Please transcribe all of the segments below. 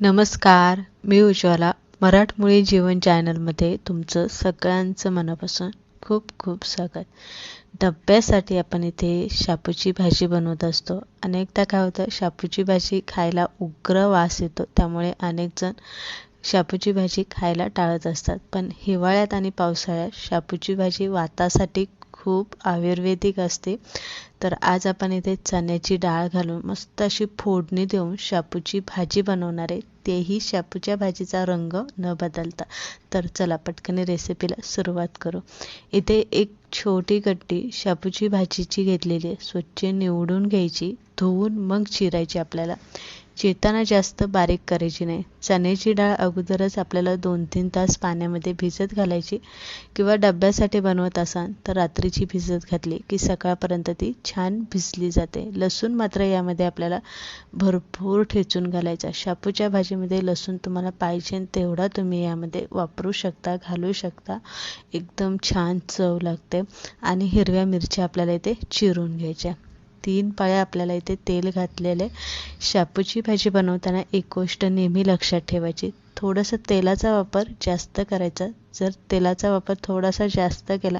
नमस्कार मी उज्ज्वला. मराठमोळी जीवन चॅनलमध्ये तुमचं सगळ्यांचं मनापासून खूप खूप स्वागत. डब्यासाठी आपण इथे शापूची भाजी बनवत असतो. अनेकदा काय होतं शापूची भाजी खायला उग्र वास येतो. त्यामुळे अनेकजण शापूची भाजी खायला टाळत असतात. पण हिवाळ्यात आणि पावसाळ्यात शापूची भाजी वातासाठी खूप आयुर्वेदिक असते. तर आज आपण इथे चण्याची डाळ घालून मस्त अशी फोडणी देऊन शापूची भाजी बनवणार आहे. तेही शापूच्या भाजीचा रंग न बदलता. तर चला पटकन रेसिपीला सुरुवात करू. इथे एक छोटी गड्डी शापूची भाजीची घेतलेली आहे. स्वच्छ निवडून घ्यायची धुवून मग चिरायची आपल्याला. चिरताना जास्त बारीक करायची नाही. चण्याची डाळ अगोदरच आपल्याला दोन तीन तास पाण्यामध्ये भिजत घालायची किंवा डब्यासाठी बनवत असाल तर रात्रीची भिजत घातली की सकाळपर्यंत ती छान भिजली जाते. लसूण मात्र यामध्ये आपल्याला भरपूर ठेचून घालायचा. शापूच्या भाजीमध्ये लसूण तुम्हाला पाहिजे तेवढा तुम्ही यामध्ये वापरू शकता घालू शकता. एकदम छान चव लागते. आणि हिरव्या मिरच्या आपल्याला इथे चिरून घ्यायच्या. तीन पाळ्या आपल्याला इथे तेल घातलेले. शापूची भाजी बनवताना एक गोष्ट नेहमी लक्षात ठेवायची. थोडंसं तेलाचा वापर जास्त करायचा. जर तेलाचा वापर थोडासा जास्त केला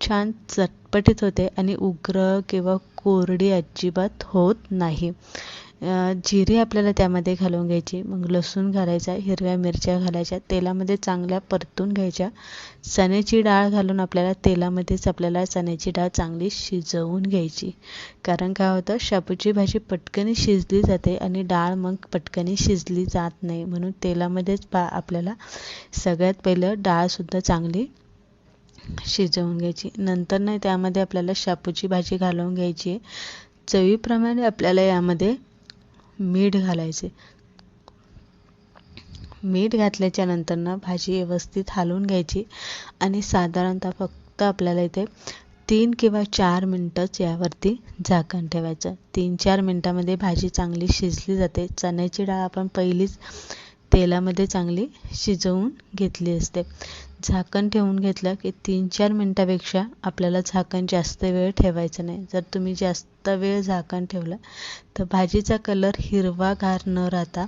छान चटपटीत होते आणि उग्र किंवा कोरडी अजिबात होत नाही. जिरे आपल्याला त्यामध्ये घालून घ्यायची मग लसूण घालायचा हिरव्या मिरच्या घालायच्या तेलामध्ये चांगल्या परतून घ्यायच्या. चण्याची डाळ घालून आपल्याला तेलामध्येच आपल्याला चण्याची डाळ चांगली शिजवून घ्यायची. कारण काय होतं शापूची भाजी पटकन शिजली जाते आणि डाळ मग पटकन शिजली जात नाही. म्हणून तेलामध्येच पा आपल्याला सगळ्यात पहिलं डाळसुद्धा चांगली शिजवून घ्यायची. नंतर नाही त्यामध्ये आपल्याला शापूची भाजी घालून घ्यायची. चवीप्रमाणे आपल्याला यामध्ये मीठ घालायचे. मीठ घातल्याच्या नंतर भाजी व्यवस्थित हालवून घ्यायची आणि साधारणतः फक्त आपल्याला इथे तीन किंवा चार मिनटंच यावरती झाकण ठेवायचं. तीन चार मिनटामध्ये भाजी चांगली शिजली जाते. चण्याची डाळ आपण पहिलीच तेलामध्ये चांगली शिजवून घेतली असते. झाकण ठेवून घेतलं की तीन चार मिनटापेक्षा आपल्याला झाकण जास्त वेळ ठेवायचं नाही. जर तुम्ही जास्त वेळ झाकण ठेवलं तर भाजीचा कलर हिरवागार न राहता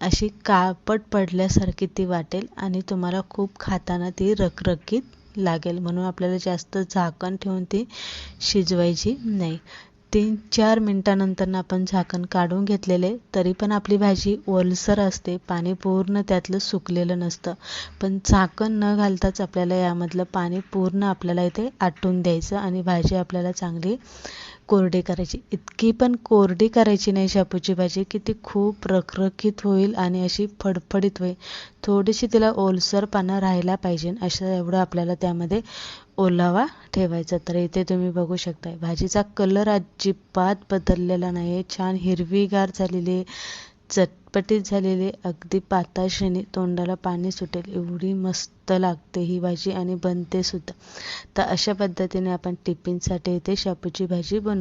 अशी काळपट पडल्यासारखी ती वाटेल आणि तुम्हाला खूप खाताना ती रखरखीत लागेल. म्हणून आपल्याला जास्त झाकण ठेवून ती शिजवायची नाही. तीन चार मिनटानंतर आपण झाकण काढून घेतलेले तरी पण आपली भाजी ओलसर असते पाणी पूर्ण त्यातलं सुकलेलं नसतं. पण झाकण न घालताच आपल्याला यामधलं पाणी पूर्ण आपल्याला इथे आटून द्यायचं आणि भाजी आपल्याला चांगली कोरडी करायची. इतकी पण कोरडी करायची नाही शापूची भाजी की ती खूप रखरखीत होईल आणि अशी फडफडीत होईल. थोडीशी तिला ओलसरपणा राहायला पाहिजे असं एवढं आपल्याला त्यामध्ये ओलावा ठेवायचा. तर इथे तुम्ही बघू शकताय भाजीचा कलर अजिबात बदललेला नाही आहे छान हिरवीगार झालेली चटपटीत झालेली अगदी पाताशनी तोंडाला पाणी सुटेल एवढी मस्त लागते ही भाजी आणि बनते सुद्धा तर अशा पद्धतीने आपण टिफिनसाठी इथे शापूची भाजी बनवू